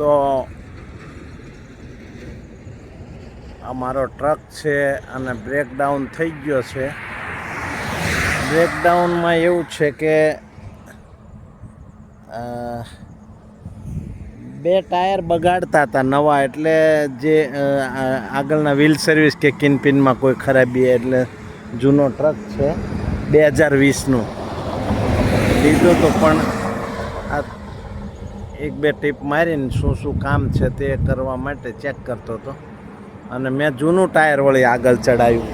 તો આ મારો ટ્રક છે અને બ્રેકડાઉન થઈ ગયો છે. બ્રેકડાઉનમાં એવું છે કે બે ટાયર બગાડતા હતા નવા, એટલે જે આગળના વ્હીલ સર્વિસ કે કિનપિનમાં કોઈ ખરાબી એટલે જૂનો ટ્રક છે, બે હજાર વીસનું. લીધો તો પણ એક બે ટીપ મારીને શું શું કામ છે તે કરવા માટે ચેક કરતો હતો. અને મેં જૂનું ટાયર વળી આગળ ચડાવ્યું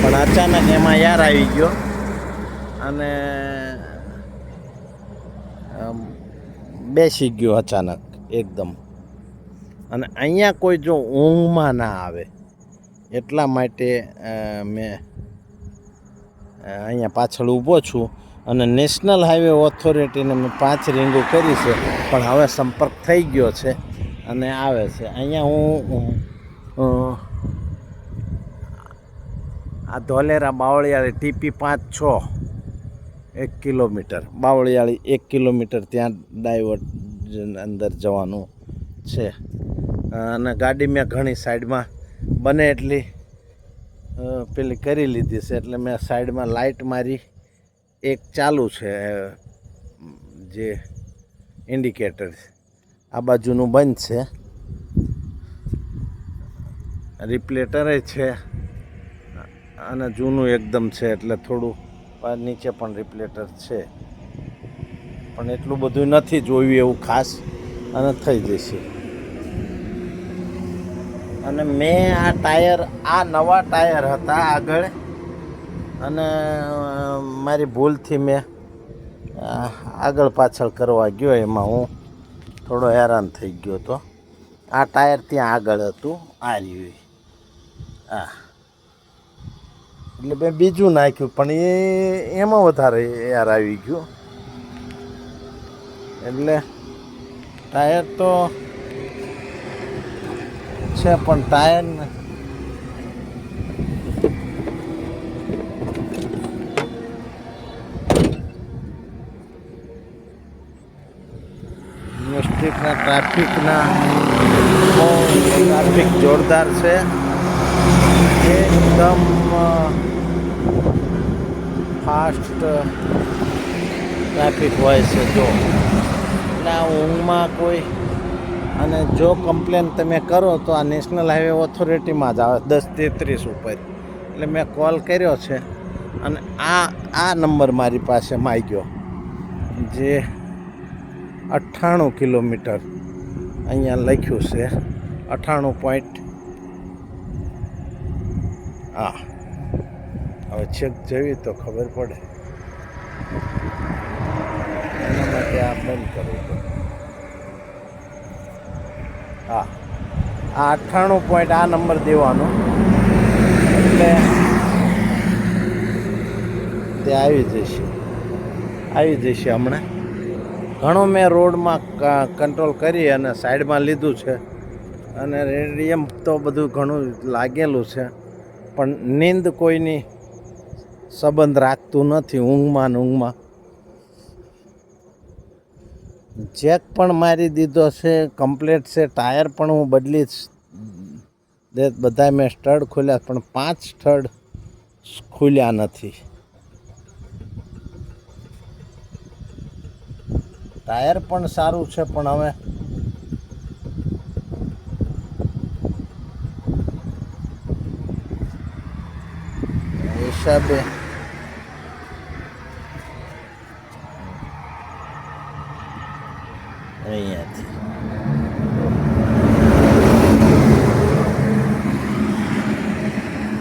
પણ અચાનક એમાં યાર આવી ગયો. અને બેસી ગયો અચાનક એકદમ. અને અહીંયા કોઈ જો ઊંઘમાં ના આવે. એટલા માટે મેં અહીંયા પાછળ ઊભો છું. અને નેશનલ હાઈવે ઓથોરિટીને મેં પાંચ રીંગો કરી છે, પણ હવે સંપર્ક થઈ ગયો છે અને આવે છે. અહીંયા હું આ ધોલેરા બાવળિયાળી ટીપી પાંચ છ, એક કિલોમીટર. બાવળિયાળી એક કિલોમીટર ત્યાં ડાયવર્ટ અંદર જવાનું છે. અને ગાડી મેં ઘણી સાઈડમાં બને એટલી પેલી કરી લીધી છે, એટલે મેં સાઈડમાં લાઇટ મારી એક ચાલુ છે જે ઇન્ડિકેટર આ બાજુનું બંધ છે. રિપ્લેટરે છે. અને જૂનું એકદમ છે, એટલે થોડું નીચે પણ રિપ્લેટર છે. પણ એટલું બધું નથી જોયું એવું ખાસ અને થઈ જશે. અને મેં આ ટાયર, આ નવા ટાયર હતા આગળ અને મારી ભૂલથી મેં આગળ પાછળ કરવા ગયો, એમાં હું થોડો હેરાન થઈ ગયો તો આ ટાયર ત્યાં આગળ હતું, આ રહ્યું. આ. એટલે મેં બીજું નાખ્યું, પણ એ, એમાં વધારે એર આવી ગયું. એટલે ટાયર તો છે, પણ ટાયર ને ટ્રાફિકના બહુ ટ્રાફિક જોરદાર છે. એકદમ ફાસ્ટ ટ્રાફિક હોય છે, જો. એટલે આ ઊંઘમાં કોઈ, અને જો કમ્પ્લેન તમે કરો તો આ નેશનલ હાઈવે ઓથોરિટીમાં જ આવે, દસ તેત્રીસ ઉપર. એટલે મેં કોલ કર્યો છે. અને આ આ નંબર મારી પાસે માગ્યો જે અઠ્ઠાણું કિલોમીટર અહીંયા લખ્યું છે. અઠ્ઠાણું પોઈન્ટ હા. હવે છેક જવી તો ખબર પડે. એના માટે આ બંધ કરવું પડે. હા. આ અઠ્ઠાણું પોઈન્ટ આ નંબર દેવાનો. એટલે તે આવી જશે. આવી જશે હમણાં. ઘણું મેં રોડમાં કંટ્રોલ કરી અને સાઈડમાં લીધું છે. અને રેડિયમ તો બધું ઘણું લાગેલું છે. પણ નીંદ કોઈની સંબંધ રાખતું નથી ઊંઘમાં ઊંઘમાં. ચેક પણ મારી દીધો છે કમ્પ્લેટ છે, ટાયર પણ હું બદલી બધા મેં સ્ટડ ખોલ્યા, પણ પાંચ સ્ટડ ખુલ્યા નથી. ટાયર પણ સારું છે, પણ હવે હિસાબે અહીંયાથી.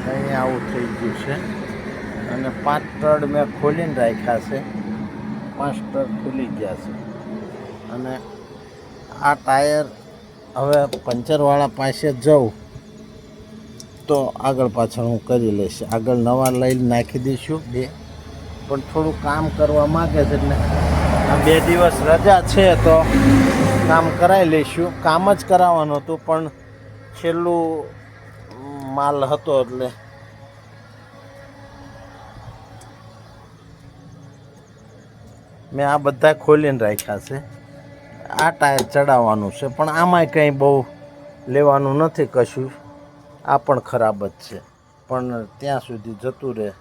અહીંયા આવું થઈ ગયું છે. અને પાંચ ટડ મેં ખોલીને રાખ્યા છે. પાંચ ટડ ખુલી ગયા છે. અને આ ટાયર હવે પંચરવાળા પાસે જઉં તો આગળ પાછળ હું કરી લઈશ. આગળ નવા લઈને નાખી દઈશું બે. પણ થોડું કામ કરવા માગે છે એટલે આ બે દિવસ રજા છે તો કામ કરાવી લઈશું. કામ જ કરાવવાનું હતું, પણ છેલ્લું માલ હતો એટલે મેં આ બધા ખોલીને રાખ્યા છે. આ ટાયર ચડાવવાનું છે, પણ આમાંય કંઈ બહુ લેવાનું નથી કશું. આ પણ ખરાબ જ છે, પણ ત્યાં સુધી જતું રહે.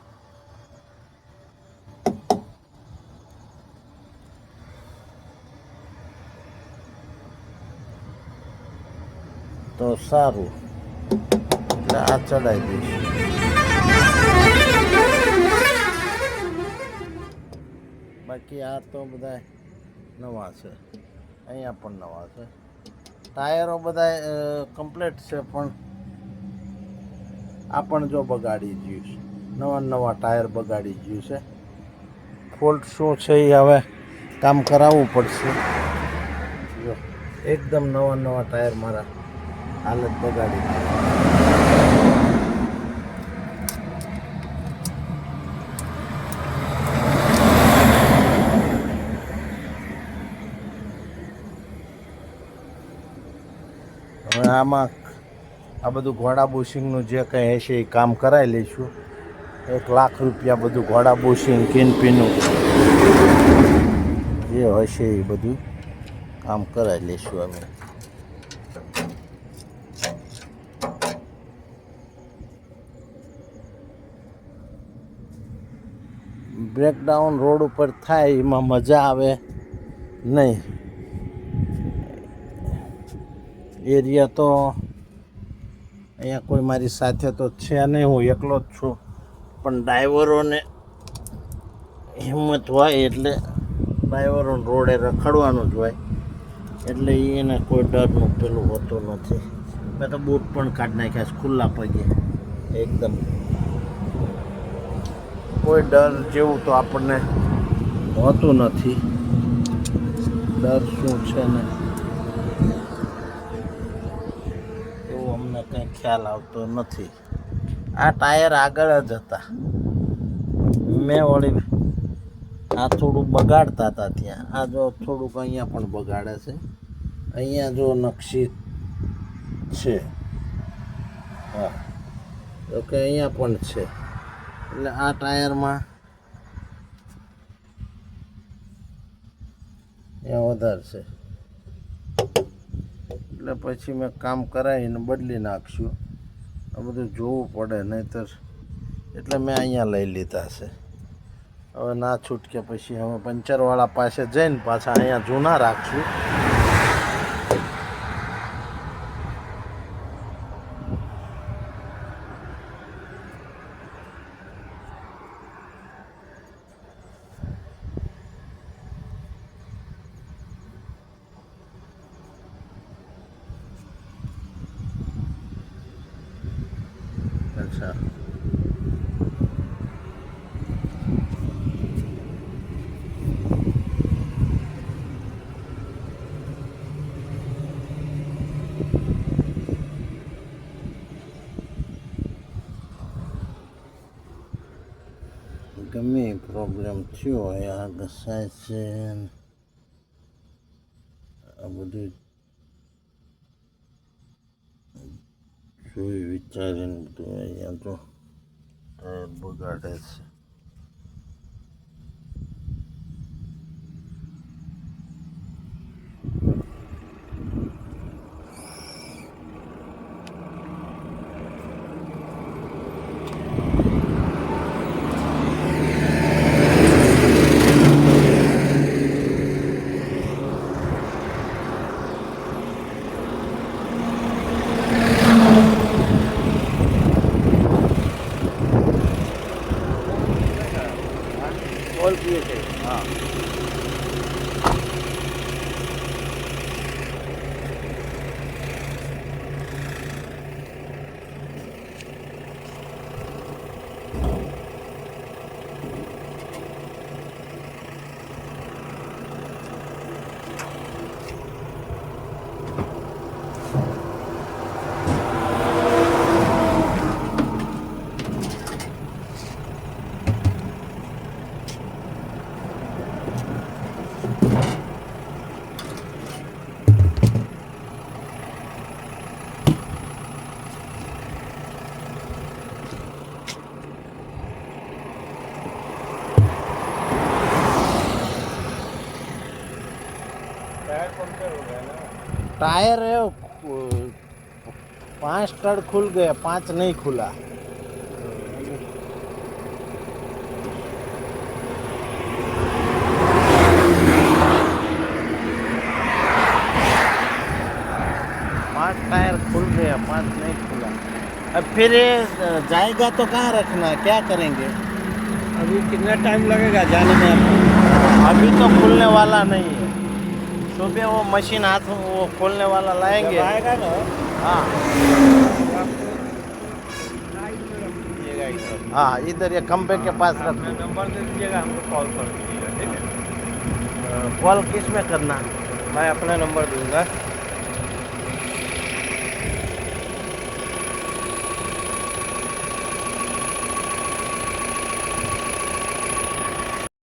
તો સારું, એટલે આ ચડાવી દઈશું. બાકી આ તો બધા નવા છે. અહીંયા પણ નવા છે. ટાયરો બધા કમ્પ્લેટ છે પણ આ પણ જો બગાડી ગયું છે. નવા નવા ટાયર બગાડી ગયું છે. ફોલ્ટ શું છે એ હવે કામ કરાવવું પડશે. જો, એકદમ નવા નવા ટાયર મારા હાલત બગાડી દીધી. આમાં આ બધું ઘોડા બુશિંગનું જે કંઈ હશે એ કામ કરાવી લઈશું. એક લાખ રૂપિયા બધું ઘોડા બુશિંગ, કિનપીનું જે હશે એ બધું કામ કરાવી લઈશું અમે. બ્રેકડાઉન રોડ ઉપર થાય, એમાં મજા આવે. નહીં. એરિયા તો અહીંયા કોઈ મારી સાથે તો છે નહીં, હું એકલો જ છું. પણ ડ્રાઈવરોને હિંમત હોય એટલે ડ્રાઈવરોને રોડે રખડવાનું જ હોય. એટલે એને કોઈ ડરનું પેલું હોતું નથી. મેં તો બૂટ પણ કાઢી નાખ્યા છે, ખુલ્લા પગે એકદમ. કોઈ ડર જેવું તો આપણને હોતું નથી. ડર શું છે ને એવું અમને કંઈ ખ્યાલ આવતો નથી. આ ટાયર આગળ જ હતા. મેં વળી આ થોડું બગાડતા હતા ત્યાં. આ જો થોડુંક અહીંયા પણ બગાડે છે. અહીંયા જો નકશી છે. હા. તો કે અહીંયા પણ છે. એટલે આ ટાયરમાં અહીંયા વધારે છે. એટલે પછી મેં કામ કરાવીને બદલી નાખશું. આ બધું જોવું પડે, નહીંતર એટલે મેં અહીંયા લઈ લીધા છે. હવે ના છૂટકે પછી હવે પંચરવાળા પાસે જઈને પાછા અહીંયા જૂના રાખશું. અચ્છા ગમે પ્રોબ્લેમ થયો હોય આ ઘસાય છે ને આ બધું જોઈ વિચારીને બધું અહીંયા તો બગાડે છે. टायर है वो, पाँच टड़ खुल गए पाँच नहीं खुला। पाँच टायर खुल गए पाँच नहीं खुला। अब फिर जाएगा तो कहाँ रखना है क्या करेंगे? अभी कितना टाइम लगेगा जाने में? अभी तो खुलने वाला नहीं है। सुबह वो मशीन हाथ में वो खोलने वाला लाएंगे जब आएगा ना हाँ तो आपको साइड में रख दीजिएगा इधर हाँ इधर ये खंबे के पास रख अपना नंबर दे दीजिएगा हमको कॉल कर दीजिएगा ठीक है कॉल किस में करना मैं अपना नंबर दूंगा